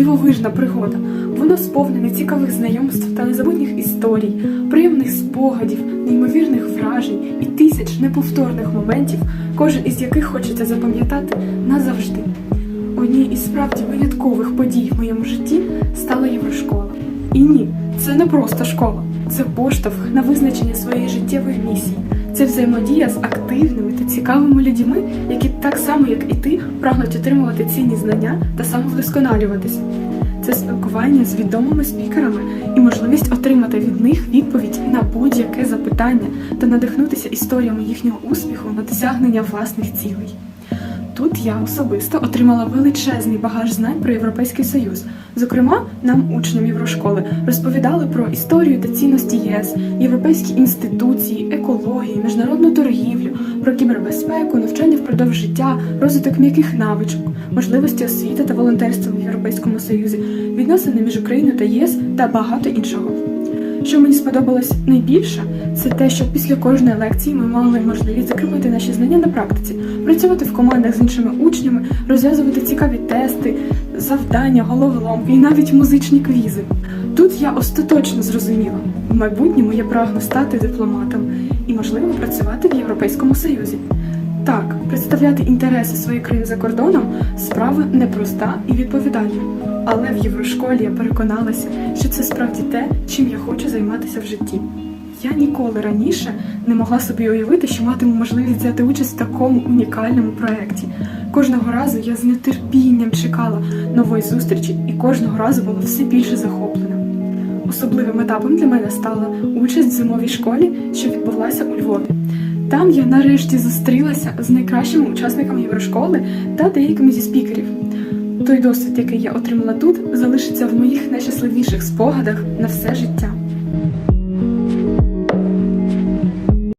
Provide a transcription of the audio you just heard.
дивовижна пригода. Воно сповнене цікавих знайомств та незабутніх історій, приємних спогадів, неймовірних вражень і тисяч неповторних моментів, кожен із яких хочеться запам'ятати назавжди. Однією із справді виняткових подій в моєму житті стала Єврошкола. І ні, це не просто школа, це поштовх на визначення своєї життєвої місії. Це взаємодія з активними та цікавими людьми, які так само, як і ти, прагнуть отримувати цінні знання та самовдосконалюватися. Це спілкування з відомими спікерами і можливість отримати від них відповідь на будь-яке запитання та надихнутися історіями їхнього успіху на досягнення власних цілей. Тут я особисто отримала величезний багаж знань про Європейський Союз. Зокрема, нам, учням Єврошколи, розповідали про історію та цінності ЄС, європейські інституції, екологію, міжнародну торгівлю, про кібербезпеку, навчання впродовж життя, розвиток м'яких навичок, можливості освіти та волонтерства в Європейському Союзі, відносини між Україною та ЄС та багато іншого. Що мені сподобалось найбільше, це те, що після кожної лекції ми мали можливість закріпити наші знання на практиці, працювати в командах з іншими учнями, розв'язувати цікаві тести, завдання, головоломки і навіть музичні квізи. Тут я остаточно зрозуміла, в майбутньому я прагну стати дипломатом і, можливо, працювати в Європейському Союзі. Так, представляти інтереси своєї країни за кордоном справа непроста і відповідальна. Але в Єврошколі я переконалася, що це справді те, чим я хочу займатися в житті. Я ніколи раніше не могла собі уявити, що матиму можливість взяти участь в такому унікальному проєкті. Кожного разу я з нетерпінням чекала нової зустрічі і кожного разу була все більше захоплена. Особливим етапом для мене стала участь в зимовій школі, що відбулася у Львові. Там я нарешті зустрілася з найкращими учасниками Єврошколи та деякими зі спікерів. Той досвід, який я отримала тут, залишиться в моїх найщасливіших спогадах на все життя.